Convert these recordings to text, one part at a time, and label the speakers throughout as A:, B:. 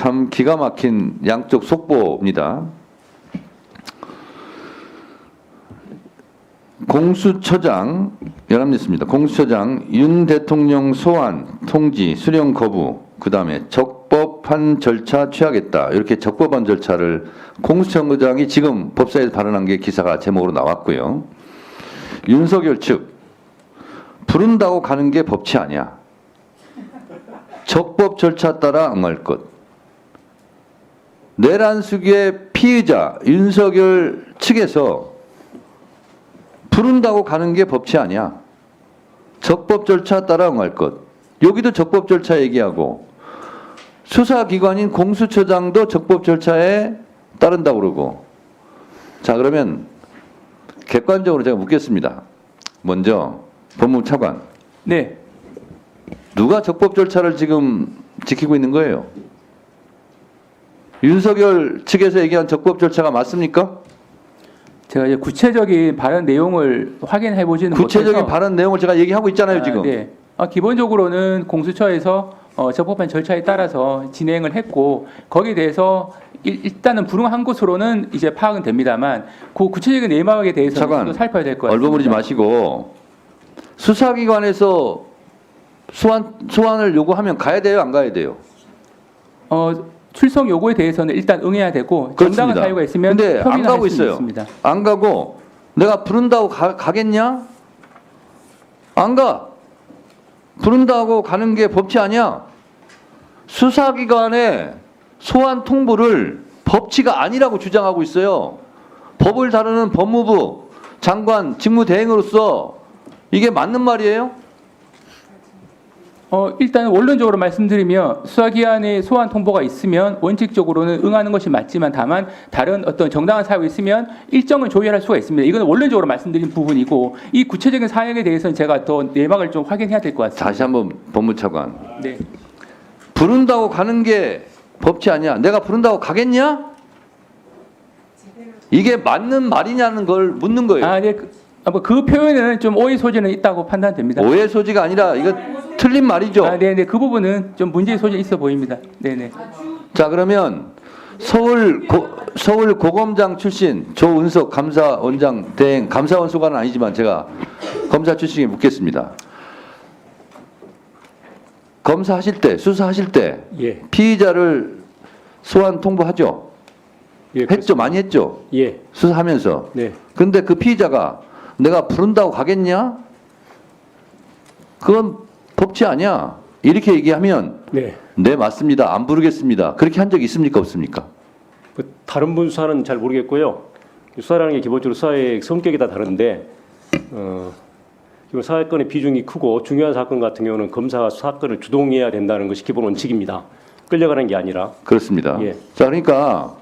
A: 참 기가 막힌 양쪽 속보입니다. 공수처장 연합뉴스입니다. 공수처장 윤 대통령 소환 통지 수령 거부 그 다음에 적법한 절차 취하겠다 이렇게 적법한 절차를 공수처장이 지금 법사에서 발언한 게 기사가 제목으로 나왔고요. 윤석열 측 부른다고 가는 게 법치 아니야. 적법 절차 따라 응할 것. 내란 수기의 피의자 윤석열 측에서 부른다고 가는 게 법치 아니야. 적법 절차 따라 응할 것. 여기도 적법 절차 얘기하고 수사기관인 공수처장도 적법 절차에 따른다고 그러고 자 그러면 객관적으로 제가 묻겠습니다. 먼저 법무부 차관
B: 네,
A: 누가 적법 절차를 지금 지키고 있는 거예요? 윤석열 측에서 얘기한 적법 절차가 맞습니까?
B: 제가 이제 구체적인 발언 내용을 확인해 보지는
A: 구체적인
B: 못해서
A: 발언 내용을 제가 얘기하고 있잖아요
B: 아,
A: 지금.
B: 네. 아, 기본적으로는 공수처에서 어, 적법한 절차에 따라서 진행을 했고 거기에 대해서 일, 일단은 불응한 것으로는 이제 파악은 됩니다만 그 구체적인 내막에 대해서는 좀더 살펴야 될 것 같습니다.
A: 얼버무리지 마시고 수사기관에서 소환 소환을 요구하면 가야 돼요, 안 가야 돼요?
B: 어, 출석 요구에 대해서는 일단 응해야 되고
A: 그렇습니다.
B: 정당한 사유가 있으면
A: 근데 안 가고 있어요.
B: 있습니다.
A: 안 가고 내가 부른다고 가, 가겠냐? 안 가. 부른다고 가는 게 법치 아니야. 수사기관의 소환 통보를 법치가 아니라고 주장하고 있어요. 법을 다루는 법무부 장관 직무 대행으로서 이게 맞는 말이에요?
B: 어, 일단 원론적으로 말씀드리면 수사기관의 소환 통보가 있으면 원칙적으로는 응하는 것이 맞지만 다만 다른 어떤 정당한 사유가 있으면 일정은 조율할 수가 있습니다. 이거는 원론적으로 말씀드린 부분이고 이 구체적인 사항에 대해서는 제가 더 내막을 좀 확인해야 될 것 같습니다.
A: 다시 한번 법무차관.
B: 네.
A: 부른다고 가는 게 법치 아니야. 내가 부른다고 가겠냐? 이게 맞는 말이냐는 걸 묻는 거예요.
B: 아, 네. 그, 아, 뭐그 표현에는 좀 오해 소지는 있다고 판단됩니다.
A: 오해 소지가 아니라 이거 틀린 말이죠.
B: 아, 네, 네. 그 부분은 좀 문제의 소지 있어 보입니다. 네, 네.
A: 자 그러면 서울 고, 서울 고검장 출신 조은석 감사원장 대행 감사원 소관은 아니지만 제가 검사 출신에 묻겠습니다. 검사하실 때 수사하실 때
C: 예,
A: 피의자를 소환 통보하죠.
C: 예,
A: 했죠, 많이 했죠.
C: 예,
A: 수사하면서.
C: 네,
A: 근데 그 피의자가 내가 부른다고 가겠냐? 그건 법치 아니야. 이렇게 얘기하면
C: 네.
A: 네 맞습니다. 안 부르겠습니다. 그렇게 한적 있습니까 없습니까?
C: 그 다른 분 수사는 잘 모르겠고요. 수사라는 게 기본적으로 수사의 성격이 다 다른데, 어, 이번 사건의 비중이 크고 중요한 사건 같은 경우는 검사가 사건을 주동해야 된다는 것이 기본 원칙입니다. 끌려가는 게 아니라,
A: 그렇습니다.
C: 예.
A: 자 그러니까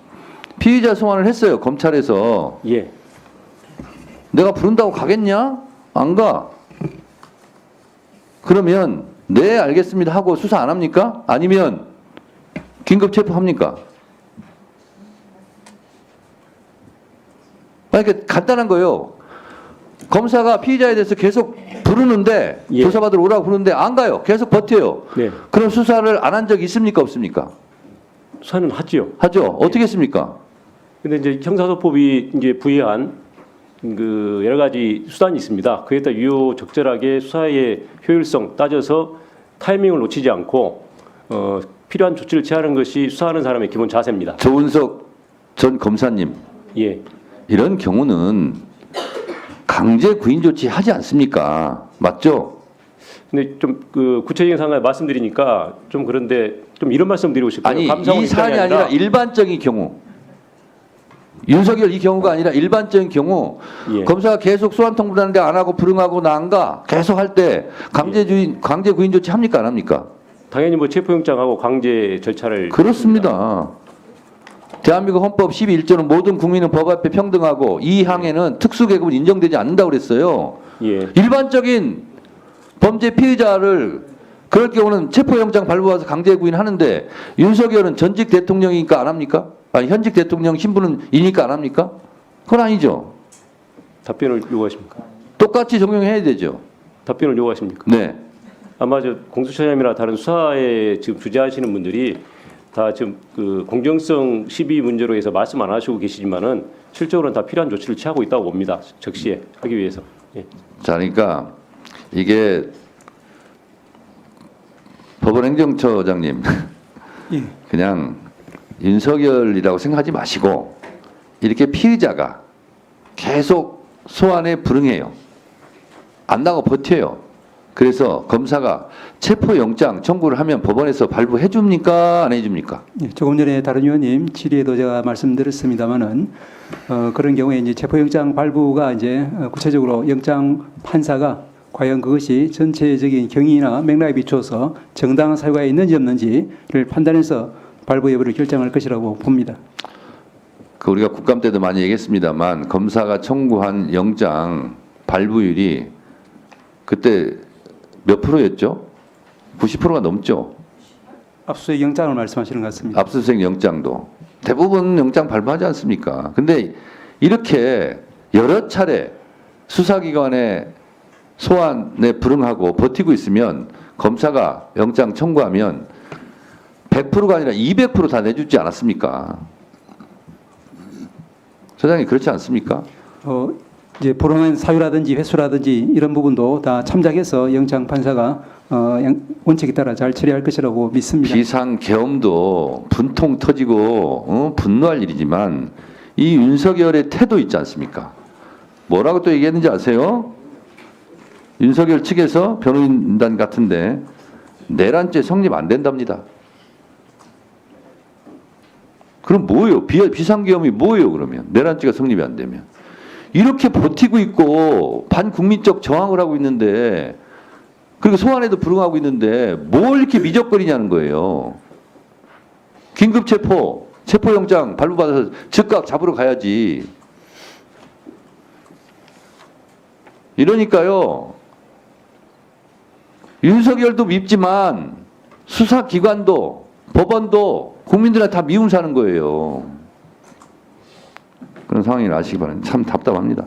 A: 피의자 소환을 했어요 검찰에서
C: 예,
A: 내가 부른다고 가겠냐? 안 가. 그러면 네 알겠습니다 하고 수사 안 합니까? 아니면 긴급 체포합니까? 그러니까 간단한 거예요. 검사가 피의자에 대해서 계속 부르는데
C: 예.
A: 조사받으러 오라고 부르는데 안 가요. 계속 버텨요.
C: 네.
A: 그럼 수사를 안 한적 있습니까 없습니까?
C: 수사는 하지요.
A: 하죠. 어떻게 했습니까?
C: 근데 이제 형사소법이 이제 부여한 그 여러 가지 수단이 있습니다. 그에 따라 유효 적절하게 수사의 효율성 따져서 타이밍을 놓치지 않고 어, 필요한 조치를 취하는 것이 수사하는 사람의 기본 자세입니다.
A: 조은석 전 검사님
C: 예,
A: 이런 경우는 강제 구인 조치 하지 않습니까? 맞죠?
C: 근데 좀 그 구체적인 상황을 말씀드리니까 좀 그런데 좀 이런 말씀 드리고 싶어요.
A: 아니 이
C: 사안이
A: 아니라 일반적인 경우 윤석열 이 경우가 아니라 일반적인 경우
C: 예.
A: 검사가 계속 소환 통보하는데 안 하고 불응하고 나안가 계속 할 때 강제 주인 강제 구인 조치 합니까 안 합니까?
C: 당연히 뭐 체포영장하고 강제 절차를
A: 그렇습니다. 대한민국 헌법 12일조는 모든 국민은 법 앞에 평등하고 이 항에는 특수계급은 인정되지 않는다고 그랬어요.
C: 예,
A: 일반적인 범죄 피의자를 그럴 경우는 체포영장 발부해서 강제 구인하는데 윤석열은 전직 대통령이니까 안 합니까? 아니 현직 대통령 신분이니까 안 합니까? 그건 아니죠.
C: 답변을 요구하십니까?
A: 똑같이 적용해야 되죠.
C: 답변을 요구하십니까?
A: 네.
C: 아마 저 공수처장이나 다른 수사에 지금 주재하시는 분들이 다 지금 그 공정성 시비 문제로 해서 말씀 안 하시고 계시지만은 실적으로는 다 필요한 조치를 취하고 있다고 봅니다. 적시에 하기 위해서. 예.
A: 자, 그러니까 이게 법원행정처장님
D: 예.
A: 그냥 윤석열이라고 생각하지 마시고 이렇게 피의자가 계속 소환에 불응해요. 안 나가 버텨요. 그래서 검사가 체포영장 청구를 하면 법원에서 발부해 줍니까? 안 해 줍니까?
D: 예, 조금 전에 다른 의원님 질의에도 제가 말씀드렸습니다만은 어, 그런 경우에 이제 체포영장 발부가 이제 어, 구체적으로 영장 판사가 과연 그것이 전체적인 경위나 맥락에 비추어서 정당한 사유가 있는지 없는지를 판단해서 발부 여부를 결정할 것이라고 봅니다.
A: 그 우리가 국감 때도 많이 얘기했습니다만 검사가 청구한 영장 발부율이 그때 몇 프로였죠? 90%가 넘죠.
D: 압수수색 영장을 말씀하시는 것 같습니다.
A: 압수수색 영장도 대부분 영장 발부하지 않습니까? 근데 이렇게 여러 차례 수사기관의 소환에 불응하고 버티고 있으면 검사가 영장 청구하면 100%가 아니라 200%다 내주지 않았습니까? 소장님 그렇지 않습니까?
D: 어, 이제 불응한 사유라든지 횟수라든지 이런 부분도 다 참작해서 영장 판사가 어, 양- 원칙에 따라 잘 처리할 것이라고 믿습니다.
A: 비상 계엄도 분통 터지고 어? 분노할 일이지만 이 윤석열의 태도 있지 않습니까? 뭐라고 또 얘기했는지 아세요? 윤석열 측에서 변호인단 같은데 내란죄 성립 안 된답니다. 그럼 뭐예요? 비, 비상계엄이 뭐예요? 그러면 내란죄가 성립이 안 되면 이렇게 버티고 있고 반국민적 저항을 하고 있는데 그리고 소환에도 불응하고 있는데 뭘 이렇게 미적거리냐는 거예요. 긴급 체포, 체포영장 발부받아서 즉각 잡으러 가야지. 이러니까요. 윤석열도 밉지만 수사기관도 법원도 국민들한테 다 미움 사는 거예요. 그런 상황을 아시기 바랍니다. 참 답답합니다.